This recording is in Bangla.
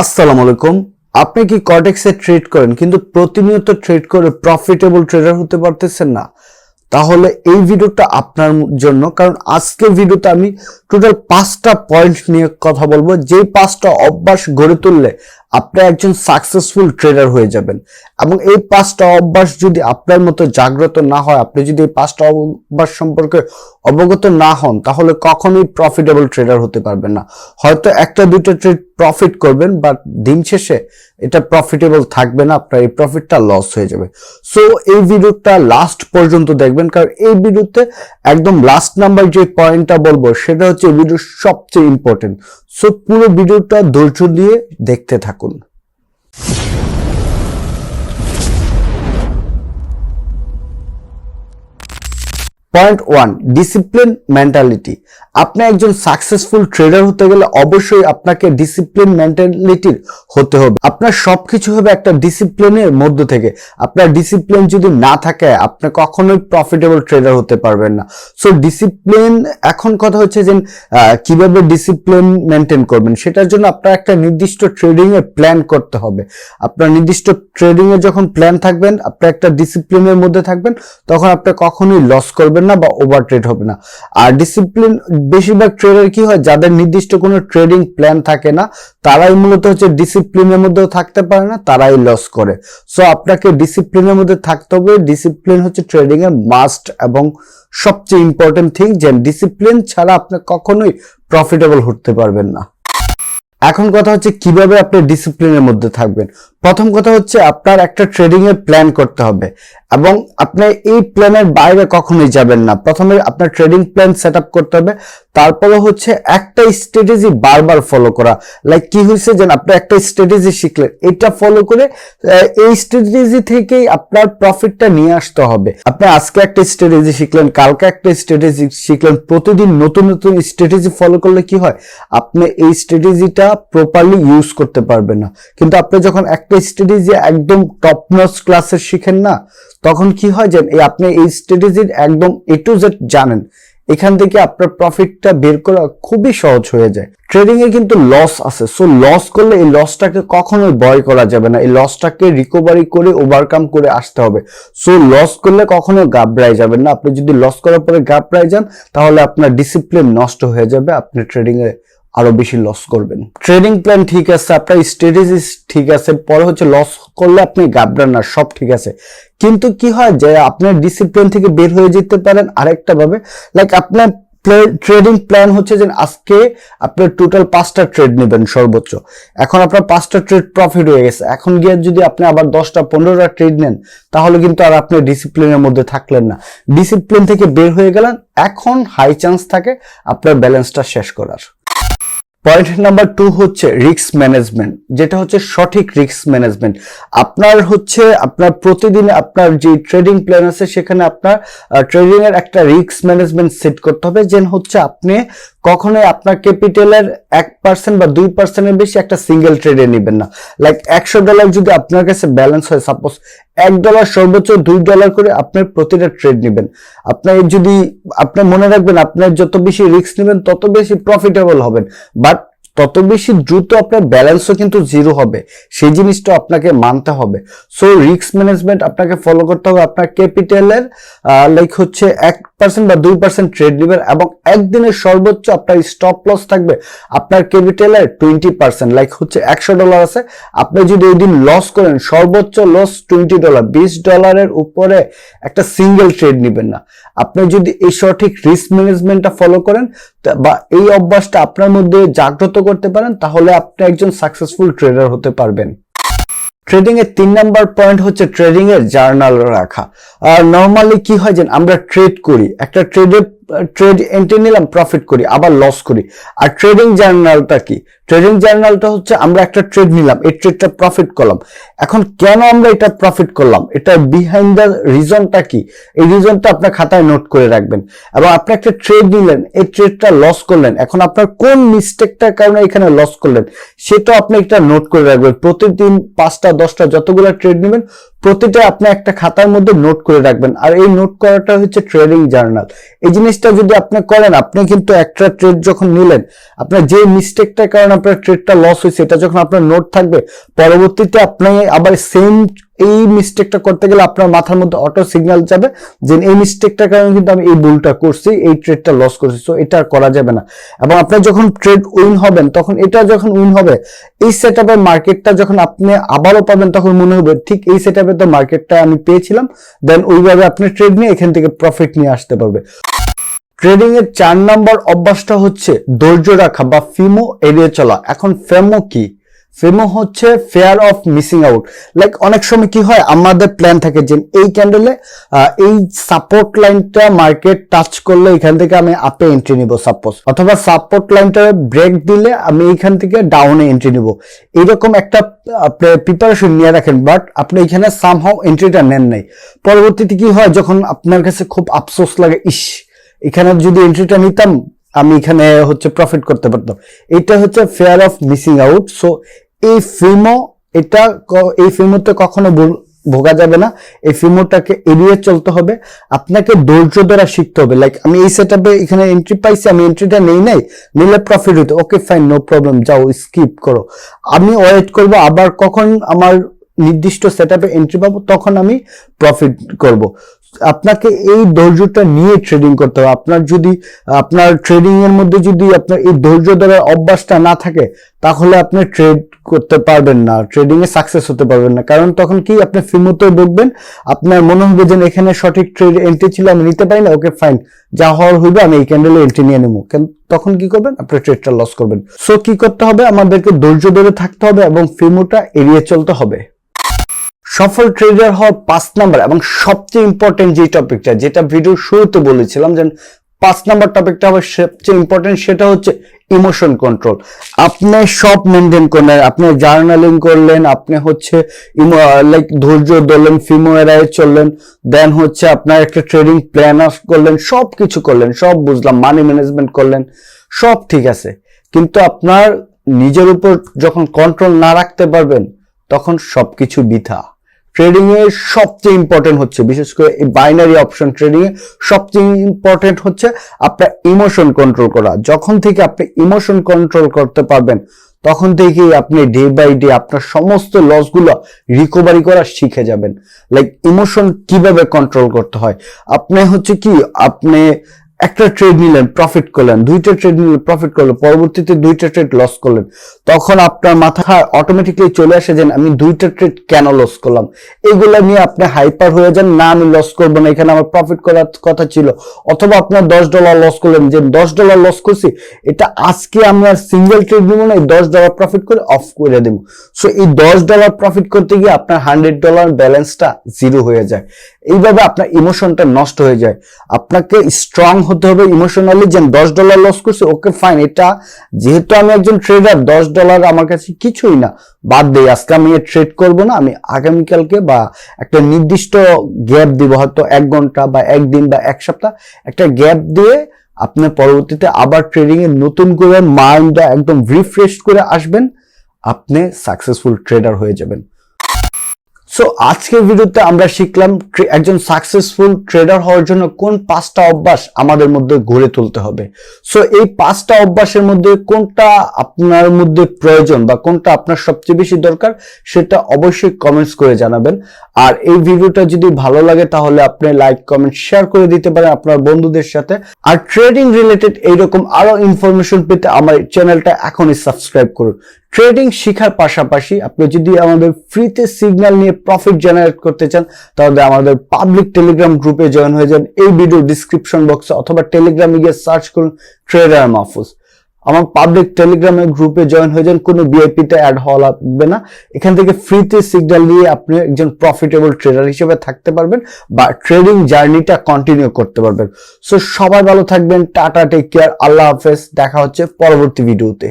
আসসালামু আলাইকুম। আপনি কি কর্টেক্সে ট্রেড করেন কিন্তু প্রতিনিয়ত ট্রেড করে প্রফিটেবল ট্রেডার হতে পারতেছেন না? তাহলে এই ভিডিওটা আপনার জন্য, কারণ আজকের ভিডিওতে আমি টোটাল পাঁচটা পয়েন্ট নিয়ে কথা বলব। যে পাঁচটা অভ্যাস গড়ে তুললে আপনি একজন সাকসেসফুল ট্রেডার হয়ে যাবেন। এবং এই পাঁচটা অভ্যাস যদি আপনার মতো জাগ্রত না হয়, আপনি যদি এই পাঁচটা অভ্যাস সম্পর্কে অবগত না হন, তাহলে কখনোই প্রফিটেবল ট্রেডার হতে পারবেন না। হয়তো একটা দুইটা ট্রেড প্রফিট করবেন বাট দিন শেষে এটা প্রফিটেবল থাকবে না, আপনার এই প্রফিটটা লস হয়ে যাবে। সো এই ভিডিওটা লাস্ট পর্যন্ত দেখবেন, কারণ এই ভিডিওতে একদম লাস্ট নাম্বার যে পয়েন্টটা বলব, সেটা হচ্ছে এই ভিডিওর সবচেয়ে ইম্পর্টেন্ট সো পুরো ভিডিওটা ধৈর্য দিয়ে দেখতে থাকুন। olun. Point one discipline mentality আপনি একজন সাকসেসফুল ট্রেডার হতে গেলে অবশ্যই আপনাকে ডিসিপ্লিন মেন্টালিটির হতে হবে। আপনার সবকিছু হবে একটা ডিসিপ্লিনের মধ্য থেকে। আপনার ডিসিপ্লিন যদি না থাকে, আপনি কখনোই প্রফিটেবল ট্রেডার হতে পারবেন না। সো ডিসিপ্লিন এখন কথা হচ্ছে যে কীভাবে ডিসিপ্লিন মেনটেন করবেন, সেটার জন্য আপনার একটা নির্দিষ্ট ট্রেডিং এর প্ল্যান করতে হবে। আপনার নির্দিষ্ট ট্রেডিং এর যখন প্ল্যান থাকবেন, আপনি একটা ডিসিপ্লিনের মধ্যে থাকবেন, তখন আপনি কখনোই লস করবেন না বা ওভার ট্রেড হবে না। আর ডিসিপ্লিন বেশিরভাগ ট্রেডার কি হয়, যাদের নির্দিষ্ট কোনো ট্রেডিং প্ল্যান থাকে না, তারাই মূলত হচ্ছে ডিসিপ্লিনের মধ্যেও থাকতে পারে না, তারাই লস করে। সো আপনাকে ডিসিপ্লিনের মধ্যে থাকতে হবে। ডিসিপ্লিন হচ্ছে ট্রেডিং এর মাস্ট এবং সবচেয়ে ইম্পর্টেন্ট থিং যে ডিসিপ্লিন ছাড়া আপনি কখনোই প্রফিটেবল হতে পারবেন না। এখন কথা হচ্ছে কীভাবে আপনি ডিসিপ্লিনের মধ্যে থাকবেন। প্রথম কথা হচ্ছে আপনার একটা ট্রেডিং এর প্ল্যান করতে হবে এবং আপনি এই প্ল্যানের বাইরে কখনোই যাবেন না। প্রথমে আপনার ট্রেডিং প্ল্যান সেট করতে হবে, তারপরে হচ্ছে একটা স্ট্র্যাটেজি বারবার ফলো করা। লাইক কি হয়েছে যে আপনি একটা স্ট্র্যাটেজি শিখলেন, এটা ফলো করে এই স্ট্র্যাটেজি থেকেই আপনার প্রফিটটা নিয়ে আসতে হবে। আপনি আজকে একটা স্ট্র্যাটেজি শিখলেন, কালকে একটা স্ট্র্যাটেজি শিখলেন, প্রতিদিন নতুন নতুন স্ট্র্যাটেজি ফলো করলে কি হয়? আপনি এই স্ট্র্যাটেজিটা প্রপারলি ইউজ করতে পারবেন না। কিন্তু আপনি যখন একটা স্ট্র্যাটেজি একদম টপ নচ ক্লাসের শিখেন না, তখন কি হয় যে আপনি এই স্ট্র্যাটেজির একদম এ টু জেড জানেন। এখান থেকে আপনার প্রফিটটা বের করা খুবই সহজ হয়ে যায়। ট্রেডিং এ কিন্তু লস আছে। সো লস করলে এই লসটাকে কখনোই বয় করা যাবে না। এই লসটাকে রিকভারি করে ওভারকাম করে আসতে হবে। সো লস করলে কখনো গাবড়াই যাবেন না। আপনি যদি লস করার পরে গাবড়াই যান, তাহলে আপনার ডিসিপ্লিন নষ্ট হয়ে যাবে। আপনি ট্রেডিং এ আরও বেশি লস করবেন। ট্রেডিং প্ল্যান ঠিক আছে, আপনার স্ট্র্যাটেজি ঠিক আছে, পরে হচ্ছে লস করলে আপনি গাবড়ান না সব ঠিক আছে। কিন্তু কি হয় যে আপনার ডিসিপ্লিন থেকে বের হয়ে যেতে পারেন আরেকটা ভাবে লাইক আপনার ট্রেডিং প্ল্যান হচ্ছে যে আজকে আপনার টোটাল পাঁচটা ট্রেড নেবেন সর্বোচ্চ। এখন আপনার পাঁচটা ট্রেড প্রফিট হয়ে গেছে। এখন গিয়ে যদি আপনি আবার দশটা, পনেরোটা ট্রেড নেন, তাহলে কিন্তু আর আপনি ডিসিপ্লিনের মধ্যে থাকলেন না। ডিসিপ্লিন থেকে বের হয়ে গেলেন, এখন হাই চান্স থাকে আপনার ব্যালেন্সটা শেষ করার। পয়েন্ট নাম্বার টু হচ্ছে রিক্স ম্যানেজমেন্ট যেটা হচ্ছে সঠিক রিক্স ম্যানেজমেন্ট আপনার হচ্ছে, আপনার প্রতিদিন আপনার যে ট্রেডিং প্ল্যান আছে, সেখানে আপনার ট্রেডিং এর একটা রিস্ক ম্যানেজমেন্ট সেট করতে হবে, যেন হচ্ছে আপনি কখনোই আপনার ক্যাপিটালের এক পার্সেন্ট বা দুই পার্সেন্টের বেশি একটা সিঙ্গেল ট্রেডে নেবেন না। লাইক একশো ডলার যদি আপনার কাছে ব্যালেন্স হয় সাপোজ এক ডলার সর্বোচ্চ দুই ডলার করে আপনার প্রতিটা ট্রেড নেবেন। আপনার যদি আপনার মনে রাখবেন, আপনার যত বেশি রিস্ক নেবেন, তত বেশি প্রফিটেবল হবেন। বাট তত বেশি দ্রুত আপনার ব্যালেন্সও কিন্তু জিরো হবে। সেই জিনিসটা আপনাকে মানতে হবে। সো রিস্ক ম্যানেজমেন্ট আপনাকে ফলো করতে হবে আপনার ক্যাপিটালের লাইক হচ্ছে এক পার্সেন্ট বা দুই পার্সেন্ট ট্রেড নেবেন এবং একদিনের সর্বোচ্চ আপনার স্টপ লস থাকবে আপনার ক্যাপিটালের টোয়েন্টি পার্সেন্ট লাইক হচ্ছে একশো ডলার আছে। আপনি যদি ওই দিন লস করেন, সর্বোচ্চ লস টোয়েন্টি ডলার বিশ ডলারের উপরে একটা সিঙ্গেল ট্রেড নেবেন না। আপনি যদি এই সঠিক রিস্ক ম্যানেজমেন্টটা ফলো করেন বা এই অভ্যাসটা আপনার মধ্যে জাগ্রত করতে পারেন, তাহলে আপনি একজন সাকসেসফুল ট্রেডার হতে পারবেন। ট্রেডিং এর তিন নাম্বার পয়েন্ট হচ্ছে ট্রেডিং এর জার্নাল রাখা। আর নর্মালি কি হয় যে, আমরা ট্রেড করি। একটা ট্রেডে ট্রেড এন্ট্রি নিলাম প্রফিট করি, আবার লস করি। আর ট্রেডিং জার্নালটা কি? ট্রেডিং জার্নালটা হচ্ছে আমরা একটা ট্রেড নিলাম, এই ট্রেডটা প্রফিট করলাম। এখন কেন আমরা এটা প্রফিট করলাম? এটা বিহাইন্ড দ্য রিজনটা কি? এই রিজনটা আপনার খাতায় নোট করে রাখবেন। এবং আপনি একটা ট্রেড নিলেন, এই ট্রেডটা লস করলেন। এখন আপনার কোন মিস্টেকটার কারণে এখানে লস করলেন, সেটা আপনি একটা নোট করে রাখবেন। প্রতিদিন পাঁচটা, দশটা যতগুলো ট্রেড নেবেন, প্রতিটা আপনি একটা খাতার মধ্যে নোট করে রাখবেন। আর এই নোট করাটা হচ্ছে ট্রেডিং জার্নাল এই জিনিসটা যদি আপনি করেন, আপনি কিন্তু একটা ট্রেড যখন নিলেন, আপনার যে মিস্টেকটার কারণে আপনার ট্রেডটা লস হয়েছে, এটা যখন আপনার নোট থাকবে, পরবর্তীতে আপনি আবার সেম এই মিস্টেকটা করতে গেলে আপনার মাথার মধ্যে অটো সিগন্যাল যাবে যে এই মিস্টেকটার কারণে কিন্তু আমি এই ভুলটা করছি, এই ট্রেডটা লস করছি। সো এটা করা যাবে না। এবং আপনার যখন ট্রেড উইন হবেন, তখন এটা যখন উইন হবে, এই সেট মার্কেটটা যখন আপনি আবারও পাবেন, তখন মনে হবে, ঠিক এই সেট তো মার্কেটটা আমি পেয়েছিলাম দেন ওইভাবে আপনি ট্রেড নিয়ে এখান থেকে প্রফিট নিয়ে আসতে পারবে। ট্রেডিং এর চার নাম্বার অভ্যাসটা হচ্ছে ধৈর্য রাখা বা ফিমো এড়িয়ে চলা। এখন ফেমো কি? ফেমো হচ্ছে fear of missing out like অনেক সময় কি হয়, আমাদের প্ল্যান থাকে যে এই ক্যান্ডেলে এই সাপোর্ট লাইনটা মার্কেট টাচ করলে এখান থেকে আমি আপে এন্ট্রি নিব সাপোজ অথবা সাপোর্ট লাইনটা ব্রেক দিলে আমি এইখান থেকে ডাউনে এন্ট্রি নিব। এইরকম একটা প্রিপারেশন নিয়ে রাখেন বাট আপনি এখানে সামহাও এন্ট্রিটা নেন নাই। পরবর্তীতে কি হয়, যখন আপনার কাছে খুব আফসোস লাগে, ইস এখানে যদি এন্ট্রিটা নিতাম, আমি এখানে হচ্ছে প্রফিট করতে পারতাম। এটা হচ্ছে fear of missing out so এই ফিমো এটা এই ফিমোতে কখনো ভোগা যাবে না। এই ফিমোটাকে এড়িয়ে চলতে হবে। আপনাকে ধৈর্য দ্বারা শিখতে হবে। লাইক আমি এই সেট এখানে এন্ট্রি পাইছি, আমি এন্ট্রিটা নেই নাই, নিলে প্রফিট হইতো। ওকে ফাইন নো প্রবলেম যাও স্কিপ করো। আমি ওয়েট করব, আবার কখন আমার নির্দিষ্ট সেট আপে এন্ট্রি পাবো, তখন আমি প্রফিট করব। আপনাকে এই ধৈর্যটা নিয়ে ট্রেডিং করতে হবে। আপনার যদি, আপনার ট্রেডিং এর মধ্যে যদি আপনার এই ধৈর্য ধরার অভ্যাসটা না থাকে, তাহলে আপনি ট্রেড করতে পারবেন না ট্রেডিং এ সাকসেস হতে পারবেন না। কারণ তখন কি আপনি ফিমোতে বকবেন আপনার মনে হবে যে এখানে সঠিক ট্রেড এন্ট্রি ছিল, আমি নিতে পারি না ওকে ফাইন যা হওয়ার হইবে, আমি এই ক্যান্ডেলে এন্ট্রি নিয়ে নেব। তখন কি করবেন, আপনার ট্রেডটা লস করবেন। সো কি করতে হবে? আমাদেরকে ধৈর্য ধরে থাকতে হবে এবং ফিমোটা এড়িয়ে চলতে হবে। সফল ট্রেডার হওয়ার পাঁচ নাম্বার এবং সবচেয়ে ইম্পর্টেন্ট যে টপিকটা যেটা ভিডিওর শুরুতে বলেছিলাম যে পাঁচ নাম্বার টপিকটা হবে সবচেয়ে ইম্পর্টেন্ট সেটা হচ্ছে ইমোশন কন্ট্রোল আপনি সব মেনটেন করলেন, আপনি জার্নালিং করলেন, আপনি হচ্ছে লাইক ধৈর্য ধরলেন ফিমো চললেন দেন হচ্ছে আপনার একটা ট্রেডিং প্ল্যান আপ করলেন সব কিছু করলেন, সব বুঝলাম মানি ম্যানেজমেন্ট করলেন, সব ঠিক আছে। কিন্তু আপনার নিজের উপর যখন কন্ট্রোল না রাখতে পারবেন, তখন সবকিছু বৃথা। ট্রেডিং এ সবচেয়ে ইম্পর্টেন্ট হচ্ছে, বিশেষ করে এই বাইনারি অপশন ট্রেডিং এ সবচেয়ে ইম্পর্টেন্ট হচ্ছে আপনার ইমোশন কন্ট্রোল করা। যখন থেকে আপনি ইমোশন কন্ট্রোল করতে পারবেন, তখন থেকেই আপনি ডে বাই ডে আপনার সমস্ত লসগুলো রিকভারি করা শিখে যাবেন। লাইক ইমোশন কীভাবে কন্ট্রোল করতে হয়? আপনি হচ্ছে কি, আপনি একটা ট্রেড নিলেন প্রফিট করলেন, দুইটা ট্রেড নিলেন প্রফিট করলেন, পরবর্তীতে দুইটা ট্রেড লস করলেন, তখন আপনার মাথায় অটোমেটিকলি চলে আসে যে আমি দুইটা ট্রেড কেন লস করলাম? এগুলা নিয়ে আপনি হাইপার হয়ে যান, না আমি লস করব না, এখানে আমার প্রফিট করার কথা ছিল। অথবা আপনার দশ ডলার লস করলেন, যে দশ ডলার লস করছি, এটা আজকে আমরা সিঙ্গেল ট্রেড দিব না, এই দশ ডলার প্রফিট করে অফ করে দেবো। সো এই দশ ডলার প্রফিট করতে গিয়ে আপনার হান্ড্রেড ডলার ব্যালেন্সটা জিরো হয়ে যায়। এইভাবে আপনার ইমোশনটা নষ্ট হয়ে যায়। আপনাকে স্ট্রং হতে হবে ইমোশনালি যে দশ ডলার লস করছে ওকে ফাইন এটা যেহেতু আমি একজন ট্রেডার দশ ডলার আমার কাছে কিছুই না। বাদ দেই আজকে আমি ট্রেড করব না, আমি আগামীকালকে বা একটা নির্দিষ্ট গ্যাপ দিব, হয়তো এক ঘণ্টা বা একদিন বা এক সপ্তাহ, একটা গ্যাপ দিয়ে আপনি পরবর্তীতে আবার ট্রেডিং এ নতুন করে মাইন্ডটা একদম রিফ্রেশ করে আসবেন, আপনি সাকসেসফুল ট্রেডার হয়ে যাবেন। সো আজকের ভিডিওতে আমরা শিখলাম একজন সাকসেসফুল ট্রেডার হওয়ার জন্য কোন পাঁচটা অভ্যাস আমাদের মধ্যে গড়ে তুলতে হবে। সো এই পাঁচটা অভ্যাসের মধ্যে কোনটা আপনার মধ্যে প্রয়োজন বা কোনটা আপনার সবচেয়ে বেশি দরকার সেটা অবশ্যই কমেন্টস করে জানাবেন। আর এই ভিডিওটা যদি ভালো লাগে তাহলে আপনি লাইক কমেন্ট শেয়ার করে দিতে পারেন আপনার বন্ধুদের সাথে। আর ট্রেডিং রিলেটেড এইরকম আরও ইনফরমেশন পেতে আমার চ্যানেলটা এখনই সাবস্ক্রাইব করুন। ট্রেডিং শেখার পাশাপাশি আপনি যদি আমাদের ফ্রিতে সিগন্যাল নিয়ে প্রফিট জেনারেট করতে চান, তাহলে আমাদের পাবলিক টেলিগ্রাম গ্রুপে জয়েন হয়ে যান এই ভিডিও ডিসক্রিপশন বক্সে অথবা টেলিগ্রামে গিয়ে সার্চ করুন ট্রেডার মাহফুজ আমার পাবলিক টেলিগ্রামের গ্রুপে জয়েন হয়ে যান, কোনো বিআইপি তে অ্যাড হওয়া লাগবে না। এখান থেকে ফ্রিতে সিগন্যাল নিয়ে আপনি একজন প্রফিটেবল ট্রেডার হিসেবে থাকতে পারবেন বা ট্রেডিং জার্নিটা কন্টিনিউ করতে পারবেন। সো সবাই ভালো থাকবেন টাটা টেক কেয়ার আল্লাহ হাফেজ, দেখা হচ্ছে পরবর্তী ভিডিওতে